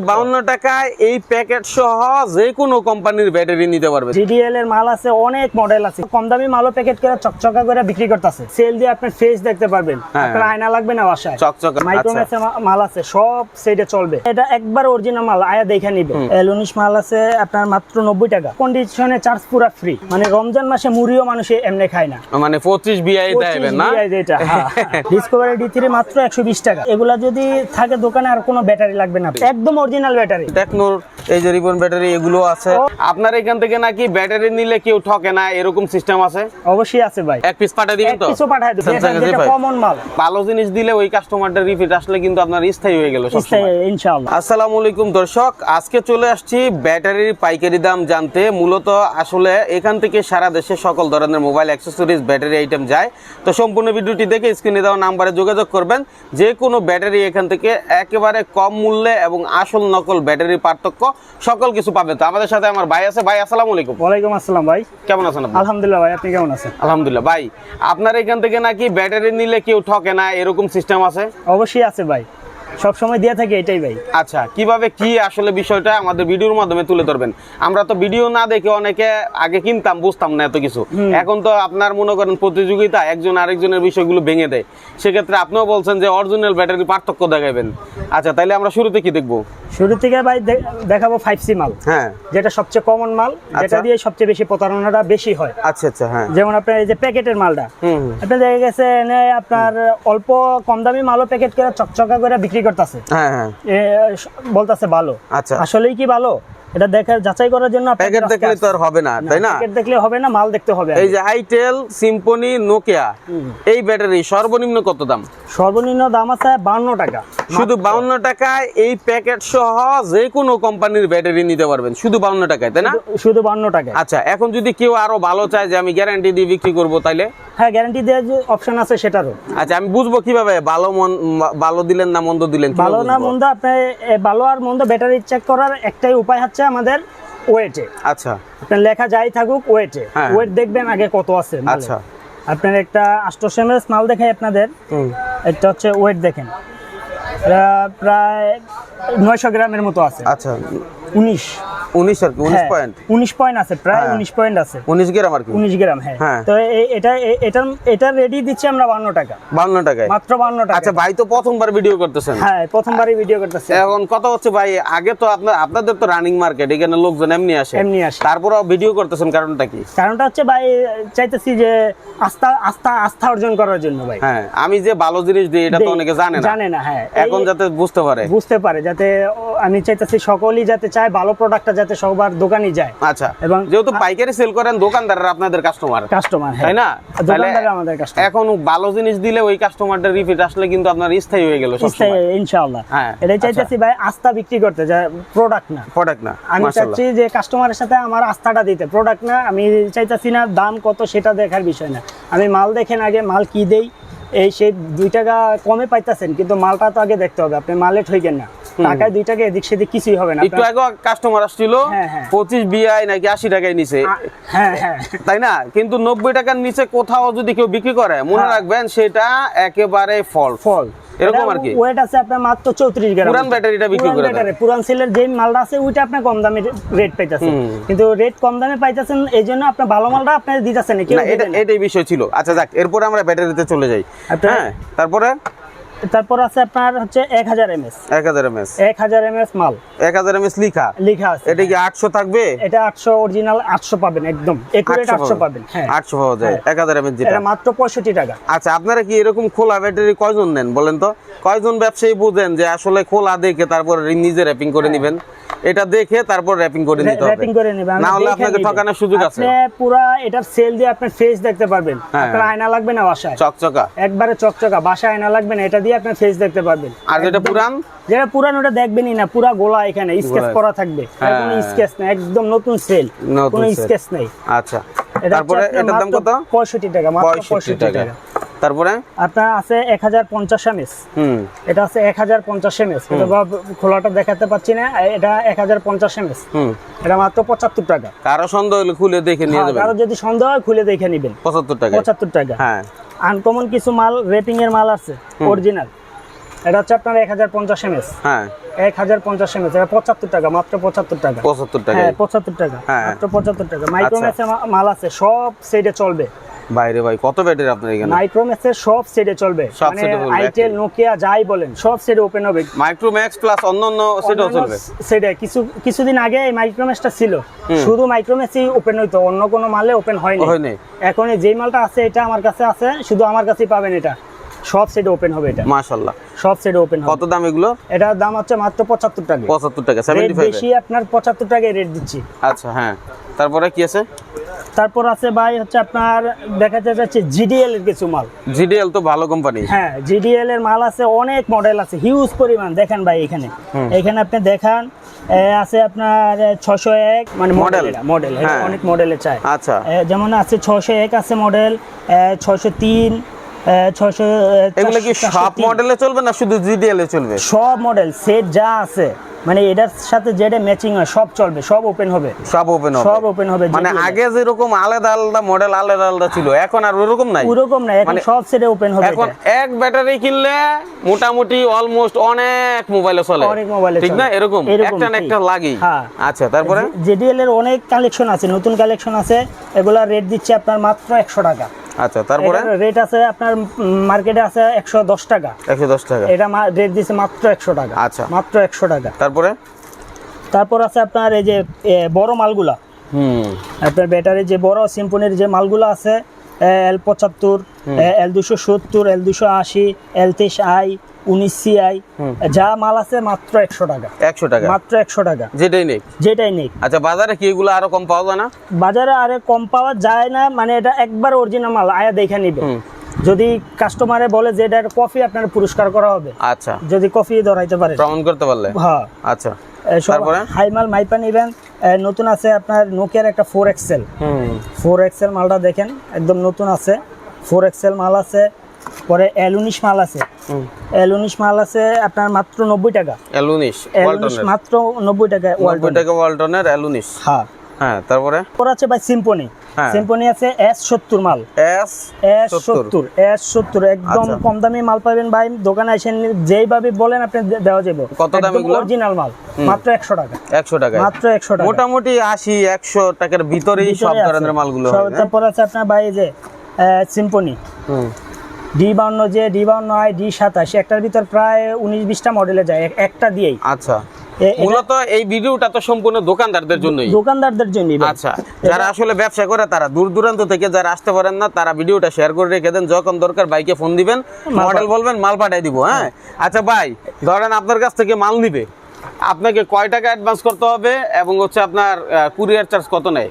বাউন্ন টাকায় এই প্যাকেট সহ যে কোনো কোম্পানির ব্যাটারি নিতে পারবে। জিডিএল এর মাল আছে অনেক মডেল আছে। কম দামি মালও প্যাকেট করে চকচকা করে বিক্রি করতেছে। সেল দিয়ে আপনার ফেস দেখতে পারবেন। হ্যাঁ। আপনার আয়না লাগবে না বাসায়। চকচকা, মাইক্রোম্যাক্স মাল আছে সব সেটে চলবে। এটা একবার অরিজিনাল মাল আয়া দেখে নিবে। এল উনিশ মাল আছে আপনার মাত্র নব্বই টাকা। কন্ডিশনে চার্জ পুরো ফ্রি মানে রমজান মাসে মুড়িও মানুষ এমনি খায় না। মানে পঁচিশ বিআই দেবেন না? ডিসকভারি ডি থ্রি মাত্র একশো বিশ টাকা। এগুলা যদি থাকে দোকানে আর কোনো ব্যাটারি লাগবে না। একদম অরিজিনাল ব্যাটারি। টেকনোর এই যে রিবন ব্যাটারি এগুলো আছে। আপনার এখান থেকে নাকি ব্যাটারি নিলে কেউ ঠকে না এরকম সিস্টেম আছে? অবশ্যই আছে ভাই। এক পিস পাঠিয়ে দিবেন তো? কিছু পাঠায় দেবো। Samsung এর যেটা কমন মাল। ভালো জিনিস দিলে ওই কাস্টমারটা রিপিট আসলে কিন্তু আপনার স্থায়ী হয়ে গেল সবসময়। ইনশাআল্লাহ। আসসালামু আলাইকুম দর্শক আজকে চলে আসছি ব্যাটারির পাইকারি দাম জানতে। মূলত আসলে এখান থেকে সারা দেশে সকল ধরনের মোবাইল অ্যাক্সেসরিজ ব্যাটারি আইটেম যায়। তো সম্পূর্ণ ভিডিওটি দেখে স্ক্রিনে দেওয়া নাম্বারে যোগাযোগ করবেন। যে কোনো ব্যাটারি এখান থেকে একেবারে কম মূল্যে এবং আসল নকল ব্যাটারির পার্থক্য সকল কিছু পাবেন তো আমাদের সাথে আমার ভাই আছে। ভাই আসসালাম আলাইকুম। ওয়ালাইকুম আসসালাম ভাই। কেমন আছেন আপনি? আলহামদুলিল্লাহ ভাই আপনি কেমন আছেন? আলহামদুলিল্লাহ। ভাই আপনার এখান থেকে নাকি ব্যাটারি নিলে কেউ ঠকে না? এরকম সিস্টেম আছে? অবশ্যই আছে ভাই। সব সময় দিয়ে থাকি এটাই ভাই। আচ্ছা কীভাবে কি আসলে বিষয়টা আমাদের ভিডিওর মাধ্যমে তুলে ধরবেন? আমরা তো ভিডিও না দেখে অনেকে আগে কিনতাম বুঝতাম না এত কিছু। এখন তো আপনার মনে করেন প্রতিযোগিতা একজন আরেকজনের বিষয়গুলো ভেঙে দেয়। সেক্ষেত্রে আপনিও বলছেন যে অরিজিনাল ব্যাটারি পার্থক্য দেখাবেন আচ্ছা তাইলে আমরা শুরুতে কি দেখব? শুরু থেকে ভাই দেখাবো ফাইভ সি মাল। হ্যাঁ। যেটা সবচেয়ে কমন মাল যেটা আচ্ছা। দিয়ে সবচেয়ে বেশি প্রতারণাটা বেশি হয়। আচ্ছা আচ্ছা হ্যাঁ। যেমন আপনার এই যে প্যাকেটের মালটা। আপনার দেখা গেছে আপনার অল্প কম দামি মালও প্যাকেট করে চকচকা করে বিক্রি করতেছে। হ্যাঁ হ্যাঁ। বলতেছে ভালো। আচ্ছা। আসলেই কি ভালো? এটা দেখার যাচাই করার জন্য প্যাকেট দেখলে তো আর হবে না তাই না? প্যাকেট দেখলে হবে না মাল দেখতে হবে এই যে আইটেল সিম্পনি নোকিয়া এই ব্যাটারি সর্বনিম্ন কত দাম? সর্বনিম্ন দাম আছে বান্ন টাকা শুধু বাউন্ন টাকায় এই প্যাকেট সহ যে কোনো কোম্পানির ব্যাটারি নিতে পারবেন শুধু বাউন্ন টাকায় তাই না? শুধু- শুধু বান্ন টাকা আচ্ছা এখন যদি কেউ আরও ভালো চায় যে আমি গ্যারান্টি দিয়ে বিক্রি করব তাইলে? হ্যাঁ গ্যারান্টি দেওয়ার যে অপশন আছে সেটারও। আচ্ছা আমি বুঝব কীভাবে ভালো মন ভালো দিলেন না মন্দ দিলেন ভালো না মন্দ আপনার ভালো আর মন্দ ব্যাটারি চেক করার একটাই উপায় হচ্ছে আমাদের ওয়েটে। আচ্ছা। আপনার লেখা যাই থাকুক ওয়েটে। হ্যাঁ। ওয়েট দেখবেন আগে কত আছে আচ্ছা। আপনার একটা আষ্টশো এম মাল দেখাই আপনাদের। এটা একটা হচ্ছে ওয়েট দেখেন। প্রায় নয়শো গ্রামের মতো আছে। আচ্ছা। উনিশ। উনিশ আর কি উনিশ পয়েন্ট উনিশ পয়েন্ট আছে প্রায় হ্যাঁ। উনিশ পয়েন্ট আছে। উনিশ গ্রাম আর কি? উনিশ গ্রাম হ্যাঁ। হ্যাঁ। তো এটা এটা এটা রেডি দিচ্ছি আমরা বান্ন টাকা। বাউন্ন টাকায়? মাত্র বান্ন টাকা আচ্ছা ভাই তো প্রথমবার ভিডিও করতেছেন। হ্যাঁ প্রথমবারই ভিডিও করতেছি। এখন কথা হচ্ছে ভাই আগে তো আপনার আপনাদের তো রানিং মার্কেট এখানে লোকজন এমনি আসে। এমনি আসে। তারপরেও ভিডিও করতেছেন কারণটা কি? কারণটা হচ্ছে ভাই চাইতেছি যে আস্থা আস্থা আস্থা অর্জন করার জন্য ভাই। হ্যাঁ আমি যে ভালো জিনিস দিই এটা তো অনেকে জানে না। জানে না হ্যাঁ। এখন যাতে বুঝতে পারে। বুঝতে পারে যাতে আমি চাইতেছি সকলেই যাতে চায় ভালো প্রোডাক্টটা যাতে সবার দোকানই যায়। আচ্ছা এবং যেহেতু পাইকারি সেল করেন দোকানদাররা আপনাদের কাস্টমার কাস্টমার তাই না? তাহলে দোকানদার আমাদের কাস্টমার এখন ভালো জিনিস দিলে ওই কাস্টমারটা রিপিট আসলে কিন্তু আপনার স্থায়ী হয়ে গেল সবসময়। ইনশাআল্লাহ। হ্যাঁ, এটাই চাইতেছি ভাই আস্থা বিক্রি করতে যা প্রোডাক্ট না। প্রোডাক্ট না আমি। চাচ্ছি যে কাস্টমারের সাথে আমার আস্থাটা দিতে। প্রোডাক্ট না আমি চাইতেছি না দাম কত সেটা দেখার বিষয় না। আমি মাল দেখেন আগে মাল কি দেই এই সেই দুই টাকা কমে পাইতেছেন কিন্তু মালটা তো আগে দেখতে হবে। আপনি মালে ঠইকেন না। টাকায় দুই টাকা এদিক সেদিক কিছুই হবে না। একটু আগে কাস্টমার আসছিল হ্যাঁ, হ্যাঁ। পঁচিশ বিআই নাকি আশি টাকায় হ্যাঁ তাই না? কিন্তু নব্বই টাকার নিচে কোথাও যদি কেউ বিক্রি করে মনে। রাখবেন সেটা একেবারে ফল ফল এরকম আর কি? ওয়েট আছে আপনার মাত্র চৌত্রিশ গ্রাম। পুরান ব্যাটারিটা বিক্রি করে ব্যাটারি পুরান সেলের যে মালটা আছে ওইটা আপনি কম দামে রেট পাইতেছেন। কিন্তু রেট কম দামে পাইতেছেন ভালো মালটা দিতেছেন না এটা এটাই বিষয় ছিল। আচ্ছা যাক এরপরে আমরা ব্যাটারিতে চলে যাই। হ্যাঁ তারপরে? তারপর আছে আপনার হচ্ছে এক হাজার এম এস এক হাজার এমএস এক হাজার এম এস মাল। এক হাজার এমএস লিখা? লেখা আছে। এটা কি আটশো থাকবে? এটা আটশো অরিজিনাল আটশো পাবেন একদম। একুরেট আটশো পাবেন। হ্যাঁ। আটশো পাওয়া যায়। এক হাজার এমএস যেটা। এটা মাত্র পঁয়ষট্টি টাকা। আচ্ছা আপনারা কি এরকম খোলা ব্যাটারি কয়জন নেন বলেন তো? কয়জন ব্যবসায়ী বুঝেন যে আসলে খোলা দেখে তারপর নিজে র্যাপিং করে নেবেন? এটা দেখে তারপর র্যাপিং করে নিতে হবে। র্যাপিং করে নেবে। না হলে আপনাকে ঠকানোর সুযোগ আছে। আপনি পুরা এটার সেল দিয়ে আপনার ফেস দেখতে পারবেন। হ্যাঁ। আপনার আয়না লাগবে না বাসায়? চকচকা। একবারে চকচকা। বাসায় আয়না লাগবে না এটা দিয়ে আপনার ফেস দেখতে পারবেন। আর যেটা পুরান? যেটা পুরান ওটা দেখবেনই না পুরা গোলা এখানে স্কেচ করা থাকবে। কোনো হ্যাঁ। স্কেচ না একদম নতুন সেল নতুন কোনো স্কেচ নেই। আচ্ছা। তারপরে এটার দাম কত? পঁয়ষট্টি টাকা মাত্র পঁয়ষট্টি পঁয়ষট্টি টাকা। টাকা। তারপরে? আপনার আছে এক হাজার পঞ্চাশ এমএস। হুম। এটা আছে এক হাজার পঞ্চাশ এমএস। খোলাটা দেখাতে পাচ্ছি না এটা এক হাজার পঞ্চাশ এমএস। হুম। এটা মাত্র পঁচাত্তর টাকা। কারও সন্দেহ হলে খুলে দেখে নিয়ে হ্যাঁ, যাবেন। কারও যদি সন্দেহ হয় খুলে দেখে নেবেন। পঁচাত্তর টাকা পঁচাত্তর টাকা। হ্যাঁ। আনকমন কিছু মাল রেপিং এর মাল আছে অরিজিনাল এটা হচ্ছে আপনার এক হাজার পঞ্চাশ এমএস। হ্যাঁ। এক হাজার পঞ্চাশ এমএস। এটা পঁচাত্তর টাকা মাত্র পঁচাত্তর টাকা। পঁচাত্তর টাকা হ্যাঁ পঁচাত্তর টাকা হ্যাঁ। মাত্র পঁচাত্তর টাকা। মাইক্রোম্যাক্সে আচ্ছা। মাল আছে সব সেটে চলবে। বাইরে ভাই কত ব্যাটারি আপনার এখানে? মাইক্রোম্যাক্সের সব সেটে চলবে। সব সেটে চলবে, আইটেল নোকিয়া যাই বলেন সব সেটে ওপেন হবে। মাইক্রোম্যাক্স প্লাস অন্য অন্য সেটাও চলবে। সেটে কিছু কিছুদিন আগে এই মাইক্রোম্যাক্সটা ছিল। শুধু মাইক্রোম্যাক্সই ওপেন হইতো অন্য কোনো মালে ওপেন হয়নি। এখন যেই মালটা আছে এটা আমার কাছে আছে শুধু আমার কাছেই পাবেন এটা। সব সেটে ওপেন হবে এটা। মাশাল্লাহ সব সেটে ওপেন হবে। কত দাম এগুলো? এটার দাম হচ্ছে মাত্র পঁচাত্তর টাকা। পঁচাত্তর টাকা রেট সেভেন্টি ফাইভ বেশি আপনার পঁচাত্তর টাকায় রেট দিচ্ছি। আচ্ছা হ্যাঁ। তারপরে কি আছে? তারপর আছে ভাই হচ্ছে আপনার দেখা যাচ্ছে জিডিএল এর কিছু মাল। জিডিএল তো ভালো কোম্পানি হ্যাঁ জিডিএল এর মাল আছে অনেক মডেল আছে হিউজ পরিমাণ। দেখেন ভাই এখানে। এখানে আপনি দেখান আছে আপনার ছশো এক মানে? মডেল মডেল হ্যাঁ। অনেক মডেলে চাই আচ্ছা। যেমন আছে ছশো এক আছে মডেল ছশো তিন এগুলো কি সব মডেলে চলবে না শুধু জিডিএল এ চলবে? সব মডেল সেট যা আছে মানে এটার সাথে যেটা ম্যাচিং হয় সব চলবে সব ওপেন হবে। সব ওপেন হবে। সব ওপেন হবে মানে আগে যেরকম আলাদা আলাদা মডেল আলাদা আলাদা ছিল এখন আর ওরকম নাই? ওরকম না এখন মানে সব সেটে ওপেন হবে এখন এক ব্যাটারি কিনলে মোটামুটি অলমোস্ট অনেক মোবাইলে চলে। অনেক মোবাইলে ঠিক না? এরকম? একটা না একটা লাগেই। হ্যাঁ। আচ্ছা তারপরে? জেডিএল এর অনেক কালেকশন আছে নতুন কালেকশন আছে এগুলা রেট দিচ্ছে আপনার মাত্র একশো টাকা। আচ্ছা তারপরে? রেট আছে আপনার মার্কেটে আছে একশো দশ টাকা। একশো দশ টাকা। এটা রেট দিছে মাত্র একশো টাকা। আচ্ছা। মাত্র একশো টাকা। তারপরে? তারপর আছে আপনার এই যে বড় মালগুলা। হুম। আপনার ব্যাটারি যে বড় সিম্পনির যে মালগুলা আছে এল পঁচাত্তর এল দুশো সত্তর এল দুশো আশি এল তেইশ আই উনিশ সি আই যা মাল আছে মাত্র একশো টাকা। একশো টাকা? মাত্র একশো টাকা। যেটাই নেই? যেটাই নেই। আচ্ছা বাজারে কি এগুলো আরও কম পাওয়া যায় না? বাজারে আরে কম পাওয়া যায় না মানে এটা একবার অরিজিনাল মাল আয়া দেখে নিবে। যদি কাস্টমারে বলে যে এটা কফি আপনার পুরস্কার করা হবে আচ্ছা। যদি কফি ধরাইতে পারে। প্রমাণ করতে পারলে? হ্যাঁ। আচ্ছা। তারপরে? হাই মাল মাইপা নিবেন এ, নতুন আছে আপনার নোকিয়ার একটা ফোর এক্সেল হুম। ফোর এক্সেল মালটা দেখেন একদম নতুন আছে। ফোর এক্সেল মাল আছে পরে অ্যালুনিশ মাল আছে। অ্যালুনিশ মাল আছে আপনার মাত্র নব্বই টাকা। অ্যালুনিশ উনিশ এল উনিশ ওয়ালটনের মাত্র নব্বই টাকা নব্বই টাকা ওয়ালটনের অ্যালুনিশ হ্যাঁ। হ্যাঁ তারপরে? তারপর আছে ভাই সিম্পনি হ্যাঁ। সিম্পনি আছে এস সত্তর মাল। এস এস সত্তর এস সত্তর একদম আচ্ছা। কম দামি মাল পাবেন ভাই দোকানে আসেন যেইভাবে বলেন আপনি দেওয়া যাবে। কত দাম এগুলো? অরিজিনাল মাল মাত্র একশো টাকা। একশো টাকা মাত্র একশো টাকা মোটামুটি আশি একশো টাকার ভিতরেই সব। ধরনের মালগুলো সব- তারপর আছে আপনার ভাই যে সিম্পনি ডি বাউন্ন যে ডি বাউন্ন আই ডি সাতাশ একটার ভিতর প্রায় উনিশ বিশটা মডেলে যায় একটা দিয়েই। আচ্ছা। মূলত এই ভিডিওটা তো সম্পূর্ণ দোকানদারদের জন্যই। দোকানদারদের জন্য আচ্ছা যারা আসলে ব্যবসা করে তারা দূর দূরান্ত থেকে যারা আসতে পারেন না তারা ভিডিওটা শেয়ার করে রেখে দেন যখন দরকার বাইকে ফোন দিবেন মডেল বলবেন মাল পাঠাই দিব হ্যাঁ? আচ্ছা ভাই ধরেন আপনার কাছ থেকে মাল নিবে। আপনাকে কয় টাকা অ্যাডভান্স করতে হবে এবং হচ্ছে আপনার কুরিয়ার চার্জ কত নেয়?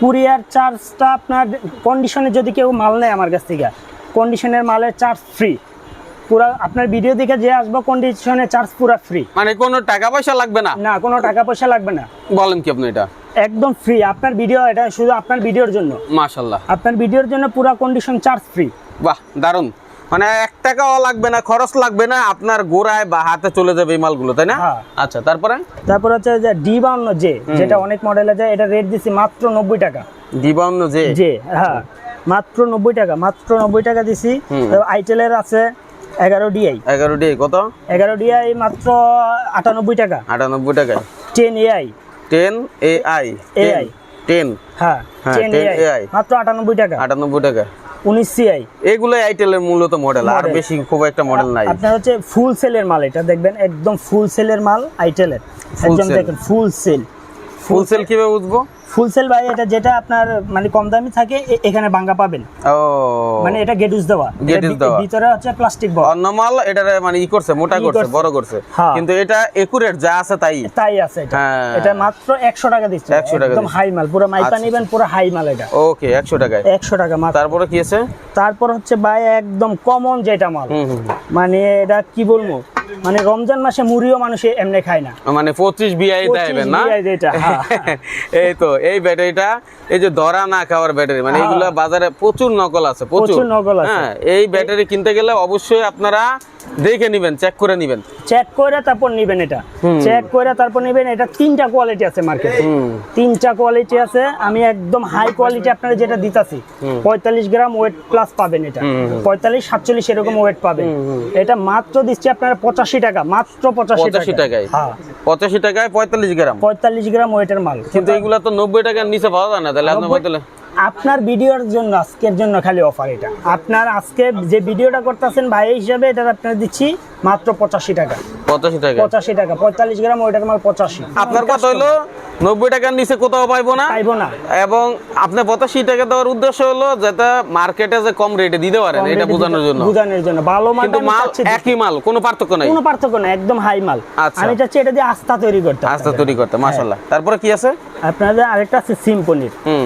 কুরিয়ার চার্জটা আপনার কন্ডিশনে যদি কেউ মাল নেয় আমার কাছ থেকে কন্ডিশনের মালের চার্জ ফ্রি পুরা আপনার ভিডিও দেখে যে আসব কন্ডিশনের চার্জ পুরা ফ্রি মানে কোনো টাকা পয়সা লাগবে না? না কোনো টাকা পয়সা লাগবে না। বলেন কি আপনি এটা? একদম ফ্রি আপনার ভিডিও এটা শুধু আপনার ভিডিওর জন্য। মাশাল্লাহ আপনার ভিডিওর জন্য পুরা কন্ডিশন চার্জ ফ্রি বাহ দারুণ মানে এক টাকাও লাগবে না খরচ লাগবে না আপনার গোড়ায় বা হাতে চলে যাবে এই মালগুলো তাই না? হ্যাঁ। আচ্ছা তারপরে? তারপর হচ্ছে যে ডি বাউন্ন জে যেটা অনেক মডেলে যায় এটা রেট দিছি মাত্র নব্বই টাকা। দিবান্ন যে জে হ্যাঁ। মাত্র নব্বই টাকা মাত্র নব্বই টাকা দিছি। আইটেলের আছে এগারো ডিআই। এগারো ডে কত? এগারো ডিআই মাত্র আটানব্বই টাকা। আটানব্বই টাকা ten AI. Ten A I AI ten. হ্যাঁ হ্যাঁ, টেন 10 এআই। মাত্র আটানব্বই টাকা। আটানব্বই টাকা। উনিশ সিআই। এগুলো আইটেলের মূলত মডেল আর বেশি খুব একটা মডেল নাই। আপনার হচ্ছে ফুল সেলের মাল এটা দেখবেন একদম ফুল সেলের মাল আইটেলের। একদম দেখেন ফুল সেল ফুল সেল কীভাবে বুঝব? ফুল সেল ভাই এটা যেটা আপনার মানে কম দামি থাকে এখানে বাঙ্গা পাবেন। ও। মানে এটা গেটুস দেওয়া। এটা দেওয়া। ভিতরে হচ্ছে প্লাস্টিক বক্স অন্য মাল এটা মানে ই করছে মোটা করছে। বড় করছে। হ্যাঁ। কিন্তু এটা একুরেট যা আছে তাই। তাই আছে এটা। হ্যাঁ। এটা মাত্র একশো টাকা দিচ্ছে। 100 টাকা একদম হাই মাল। পুরো মাইপা নেবেন নিবেন পুরো হাই মাল এটা। ওকে একশো টাকায়। একশো টাকা মাত্র। তারপরে কি আছে? তারপর হচ্ছে ভাই একদম কমন যেটা মাল। মানে এটা কি বলব? মানে রমজান মাসে মুড়িও মানুষ এমনি খায় না। মানে পঁচিশ বিআই দেবেন না? হ্যাঁ। এই তো এই ব্যাটারিটা এই যে ধরা না খাওয়ার ব্যাটারি মানে হ্যাঁ। এগুলা বাজারে প্রচুর নকল আছে প্রচুর। প্রচুর নকল আছে। হ্যাঁ এই ব্যাটারি কিনতে গেলে অবশ্যই আপনারা দেখে নিবেন চেক করে নিবেন। চেক করে তারপর নিবেন এটা। চেক করে তারপর নিবেন এটা তিনটা কোয়ালিটি আছে মার্কেটে তিনটা কোয়ালিটি আছে আমি একদম হাই কোয়ালিটি আপনারা যেটা দিতাছি পঁয়তাল্লিশ গ্রাম ওয়েট প্লাস পাবেন এটা। পঁয়তাল্লিশ সাতচল্লিশ এরকম ওয়েট পাবেন। এটা মাত্র দিচ্ছি আপনারা পঁচাশি টাকা মাত্র পঁচাশি পঁচাশি টাকায়। হ্যাঁ। পঁচাশি টাকায় পঁয়তাল্লিশ গ্রাম। পঁয়তাল্লিশ গ্রাম ওয়েটের মাল। কিন্তু এগুলো তো নব্বই টাকার নিচে পাওয়া যায় না তাহলে আপনার ভিডিওর জন্য আজকের জন্য খালি অফার এটা। আপনার আজকে যে ভিডিওটা করতেছেন ভাই হিসাবে এটা আপনার দিচ্ছি মাত্র পঁচাশি টাকা। পঁচাশি টাকা। পঁচাশি টাকা পঁয়তাল্লিশ গ্রাম ওইটার মাল পঁচাশি। আপনার কথা হলো নব্বই টাকার নিচে কোথাও পাইবো না? পাইবো না। এবং আপনার পঁচাশি টাকা দেওয়ার উদ্দেশ্য হলো যাতে মার্কেটে যে কম রেটে দিতে পারেন এটা বোঝানোর জন্য। বোঝানোর জন্য। ভালো মাল কিন্তু মাল একই মাল কোনো পার্থক্য নাই। কোনো পার্থক্য না একদম হাই মাল। আচ্ছা। আমি চাচ্ছি এটা দিয়ে আস্থা তৈরি করতে আস্তে তৈরি করতে মাশাল্লাহ তারপরে কি আছে? আপনাদের আরেকটা আছে সিম পনির হুম।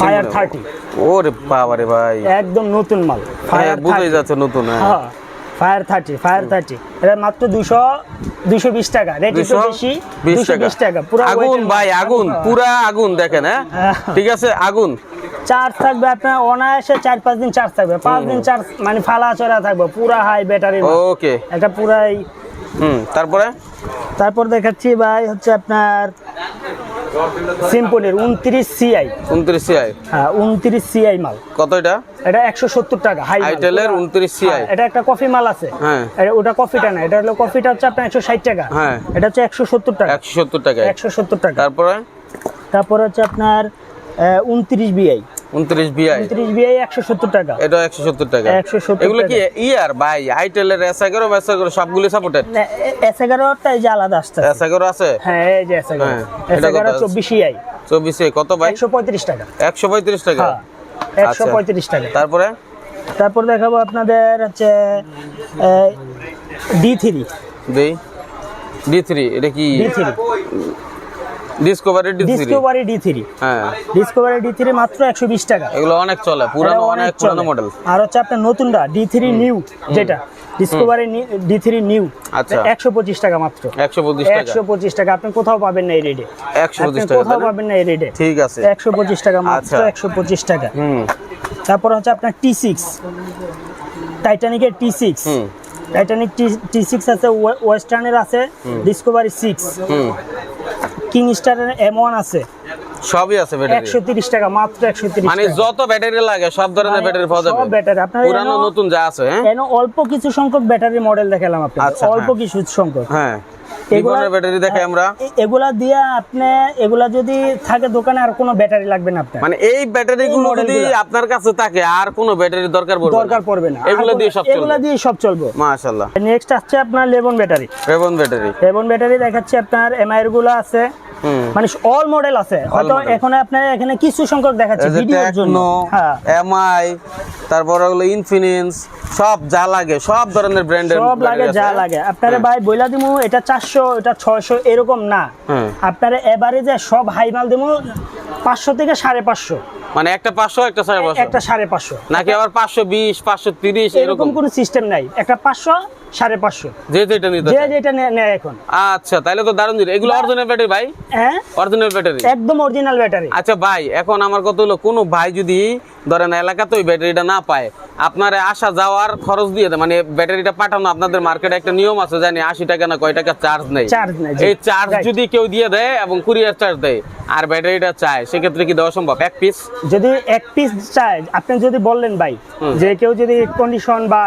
ফায়ার থার্টি ওরে বাবারে ভাই। একদম নতুন মাল। হ্যাঁ ফায়ার বুঝাই যাচ্ছে নতুন হ্যাঁ। হ্যাঁ ফায়ার থার্টি ফায়ার থার্টি এটা মাত্র দুশো দুশো বিশ টাকা। রেট একটু বেশি বিশ দুশো বিশ টাকা। পুরো আগুন ভাই আগুন পুরা আগুন দেখেন হ্যাঁ? হ্যাঁ। ঠিক আছে আগুন। চার্জ থাকবে আপনার অনায়াসে চার পাঁচ দিন চার্জ থাকবে। পাঁচ দিন চার্জ মানে ফালা চড়া থাকবে। পুরা হাই ব্যাটারি ওকে এটা পুরাই হুম তারপরে? তারপর দেখাচ্ছি ভাই হচ্ছে আপনার সিম্পলের উনত্রিশ সিআই। উনত্রিশ সিআই। হ্যাঁ উনত্রিশ সিআই মাল। কত এটা? এটা একশো সত্তর টাকা হাই আইটেলের 29 সিআই। এটা একটা কফি মাল আছে। হ্যাঁ। এটা- ওটা কফিটা না এটা হলো কফিটা হচ্ছে আপনার একশো ষাট টাকা। হ্যাঁ। এটা হচ্ছে একশো সত্তর টাকা। একশো সত্তর টাকা একশো সত্তর টাকা। তারপরে? তারপর হচ্ছে আপনার উনত্রিশ বিআই। বিআই বিআই টাকা। এটা টাকা। 170 এগুলো কি ইয়ার ভাই? সাপোর্টেড এগারোটা এই যে আলাদা আসছে আছে? হ্যাঁ এই যে ইআই কত ভাই? টাকা। একশো পঁয়ত্রিশ টাকা? হ্যাঁ আচ্ছা। টাকা। তারপরে? তারপর দেখাবো আপনাদের হচ্ছে ডি থ্রি দেই ডি থ্রি এটা কি? ডিসকভারি ডিসকভারি হ্যাঁ। ডিসকভারি ডি মাত্র একশো বিশ টাকা। এগুলো অনেক চলে পুরানো অনেক চলে। পুরানো মডেল আর হচ্ছে আপনার নতুনটা ডি থ্রি নিউ যেটা। ডিসকভারি ডি থ্রি নিউ আচ্ছা। একশো পঁচিশ টাকা মাত্র। একশো পঁচিশ টাকা। আপনি কোথাও পাবেন না এই রেটে টাকা কোথাও পাবেন না এই রেটে ঠিক আছে। একশো পঁচিশ টাকা মাত্র আচ্ছা। একশো পঁচিশ টাকা। হুম। তারপর হচ্ছে আপনার T six টাইটানিকের T six Titanic T six আছে ওয়ে- ওয়েস্টার্নের আছে ডিসকভারি সিক্স কিং স্টারের এম ওয়ান আছে। সবই আছে ব্যাটারি একশো তিরিশ টাকা মাত্র একশো তিরিশ মানে যত ব্যাটারি লাগে সব ধরনের মানে ব্যাটারি পাওয়া যাবে। সব ব্যাটারি আপনার পুরানো নতুন যা আছে হ্যাঁ? কেন অল্প কিছু সংখ্যক ব্যাটারি মডেল দেখালাম আপনি আচ্ছা, অল্প হ্যাঁ। কিছু সংখ্যক। হ্যাঁ। এগুলা- ব্যাটারি দেখাই আমরা। এগুলা দিয়ে আপনি এগুলা যদি থাকে দোকানে আর কোনো ব্যাটারি লাগবে না আপনার। মানে এই ব্যাটারি গুলো যদি আপনার কাছে থাকে আর কোনো ব্যাটারি দরকার পড়বে দরকার পড়বে না। এগুলো দিয়ে সব কোনো- এগুলা চলবে দিয়ে সব চলবে। মাশাআল্লাহ। নেক্সট আসছে আপনার লেবন ব্যাটারি লেবন ব্যাটারি লেবন ব্যাটারি দেখাচ্ছে আপনার এমআই গুলো আছে। মানে অল মডেল আছে। হয়তো। এখন আপনার এখানে কিছু সংখ্যক দেখাচ্ছে ভিডিওর জন্য। হ্যাঁ। এমআই তারপর হলো ইনফিনিক্স সব যা লাগে সব ধরনের ব্র্যান্ডের সব লাগে যা লাগে। আপনার ভাই বইলা দিমু এটা চারশো এটা ছয়শো এরকম না। আপনার আপনারা এবারে যে সব হাই মাল দিমু পাঁচশো থেকে সাড়ে পাঁচশো। মানে একটা পাঁচশো একটা সাড়ে পাঁচশো? একটা সাড়ে পাঁচশো। নাকি আবার পাঁচশো বিশ পাঁচশো তিরিশ এরকম এরকম? কোনো সিস্টেম নাই। একটা পাঁচশো সাড়ে পাঁচশো। যে যেটা নিতে যে যেটা নেয় এখন। আচ্ছা তাহলে তো দারুণ জিনিস। এগুলো অরিজিনাল ব্যাটারি ভাই? হ্যাঁ? অরিজিনাল ব্যাটারি একদম অরিজিনাল ব্যাটারি আচ্ছা ভাই এখন আমার কত হলো কোনো ভাই যদি ধরেন এলাকাতে ওই ব্যাটারিটা না পায় আপনার আসা যাওয়ার খরচ দিয়ে দেয় মানে ব্যাটারিটা পাঠানো আপনাদের মার্কেটে একটা নিয়ম আছে জানি আশি টাকা না কয় টাকা চার্জ নেই। চার্জ নেই এই চার্জ যদি কেউ দিয়ে দেয় এবং কুরিয়ার চার্জ দেয় আর ব্যাটারিটা চায় সেক্ষেত্রে কি দেওয়া সম্ভব? এক পিস যদি এক পিস চাই আপনি যদি বললেন ভাই যে কেউ যদি কন্ডিশন বা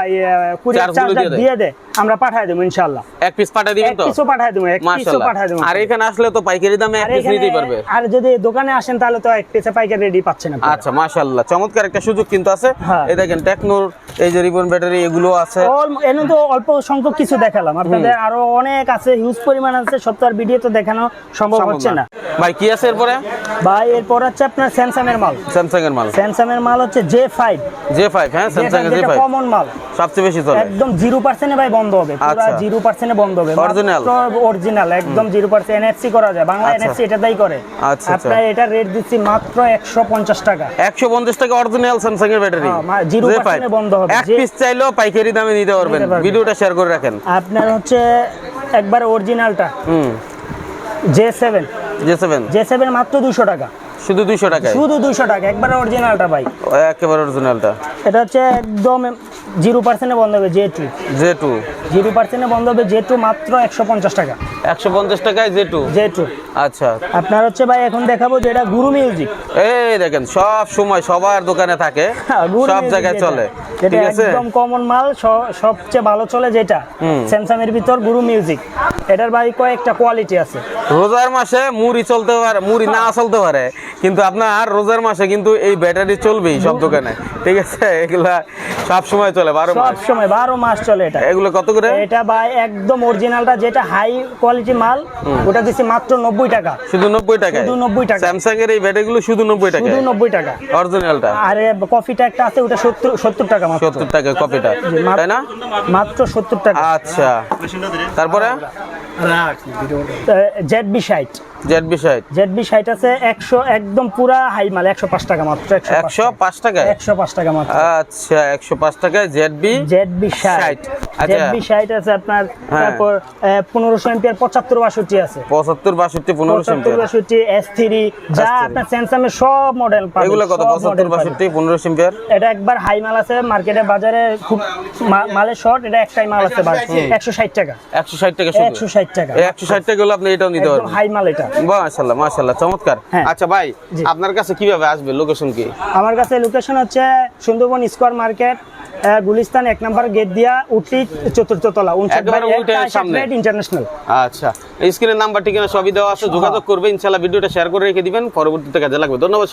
কুরিয়ার চার্জার দিয়ে দেয়। আমরা পাঠায় দেবো ইনশাল্লাহ এক পিস পাঠিয়ে দিবেন তো? পিসও পাঠাই দেবো এক পিসও পাঠাই দেবো। আর এখানে আসলে তো পাইকারি দামে এক পিস নিতেই পারবে। আর যদি দোকানে আসেন তাহলে তো এক পিসে পাইকারি রেডি পাচ্ছেন আপনি আচ্ছা মাশাআল্লাহ। চমৎকার একটা সুযোগ কিন্তু আছে। হ্যাঁ। এই দেখেন টেকনোর এই যে রিবন ব্যাটারি এগুলো আছে। এনে তো অল্প সংখ্যক কিছু দেখালাম। আপনাদের আরও অনেক আছে হিউজ পরিমাণ আছে সব তো আর ভিডিও তো দেখানো সম্ভব সম্ভব হচ্ছে না। ভাই কি আছে এরপরে? ভাই এরপর হচ্ছে আপনার স্যামসাং এর মাল। স্যামসাং এর মাল। স্যামসাং এর মাল হচ্ছে জে ফাইভ জে ফাইভ হ্যাঁ স্যামসাং এর জে ফাইভ কমন মাল। সবচেয়ে বেশি চলে। একদম জিরো পার্সেন্টে ভাই বন্ধ হবে পুরো আচ্ছা। জিরো পার্সেন্টে বন্ধ হবে Original? অরিজিনাল একদম জিরো পার্সেন্ট এনএফসি করা যায় বাংলা আচ্ছা। এনএফসি এটাতেই করে আচ্ছা, আচ্ছা। আপনার এটা রেট দিচ্ছি মাত্র একশো পঞ্চাশ টাকা একশো পঞ্চাশ টাকা অরিজিনাল স্যামসাং এর ব্যাটারি মা- zero J5 percent এ বন্ধ হবে। এক পিস চাইলেও পাইকারি দামে নিতে পারবেন। ভিডিওটা শেয়ার করে রাখেন আপনার হচ্ছে একবার অরিজিনালটা হুম J seven J seven J seven মাত্র দুশো টাকা শুধু দুইশো টাকা শুধু দুইশো টাকা একবারে অরিজিনালটা ভাই। একেবারে অরিজিনালটা এটা হচ্ছে একদম জিরো পার্সেন্টে বন্ধ হবে J two J two zero পার্সেন্টে বন্ধ হবে জে টু মাত্র একশো পঞ্চাশ টাকা। একশো পঞ্চাশ টাকায় জে টু জে টু আচ্ছা। আপনার হচ্ছে ভাই এখন দেখাবো যেটা গুরু মিউজিক এই দেখেন সব সময় সবার দোকানে থাকে হ্যাঁ, সব জায়গায় চলে। আছে? একদম কমন মাল সবচেয়ে ভালো চলে যেটা স্যামসাং এর ভিতর গুরু মিউজিক এটার ভাই কয়েকটা কোয়ালিটি আছে। রোজার মাসে মুড়ি চলতে পারে মুড়ি না চলতে পারে কিন্তু আপনার রোজার মাসে কিন্তু এই ব্যাটারি চলবেই সব দোকানে ঠিক আছে? এগুলা সব সময় চলে সব সময় বারো মাস চলে এটা। এগুলো কত করে? এটা ভাই একদম অরিজিনালটা যেটা হাই কোয়ালিটি মাল ওটা দিচ্ছি মাত্র নব্বই টাকা। শুধু নব্বই টাকায়? শুধু 90 টাকা। স্যামসাং এর এই ব্যাটারিগুলো শুধু নব্বই টাকায়? শুধু নব্বই টাকা। অরিজিনালটা আর কফিটা একটা আছে ওটা সত্তর সত্তর টাকা মাত্র। সত্তর টাকা কপিটা তাই না? মাত্র সত্তর টাকা। আচ্ছা। তারপরে? জেড বি ষাট। জেড বি ষাট জেড আছে একশো একদম পুরা হাই মাল একশো পাঁচ টাকা মাত্র একশো পাঁচ টাকায়? একশো পাঁচ টাকা মাত্র। আচ্ছা একশো পাঁচ টাকায় জেড বি জেড ষাট 60 আচ্ছা। জেড বি আছে আপনার হ্যাঁ। তারপর পনেরোশো এমপিয়ার পঁচাত্তর বাষট্টি আছে। পঁচাত্তর বাষট্টি পনেরোশো পঁচাত্তর বাষট্টি এস থ্রি যা আপনার স্যামসাং এর সব মডেল এগুলো কত? এটা একবার হাই মাল আছে মার্কেটে বাজারে খুব মা- মালের শর্ট এটা একটাই মাল আছে ভাই একশো ষাট টাকা। একশো ষাট টাকা শুধু? একশো ষাট টাকা। এই একশো ষাট টাকা হলে আপনি এটাও নিতে পারবেন। হাই মাল এটা। মাশাল্লাহ মাশাআল্লাহ চমৎকার। হ্যাঁ। আচ্ছা ভাই আপনার কাছে কীভাবে আসবে লোকেশন কি? আমার কাছে লোকেশন হচ্ছে সুন্দরবন স্কোয়ার মার্কেট গুলিস্তান এক নম্বর গেট দিয়া উঠি চতুর্থ তলা ইন্টারন্যাশনাল আচ্ছা স্ক্রিনের নাম্বার ঠিকানা সবই দেওয়া আছে যোগাযোগ করবে ইনশাল্লাহ ভিডিওটা শেয়ার করে রেখে দিবেন পরবর্তীতে কাজে লাগবে। ধন্যবাদ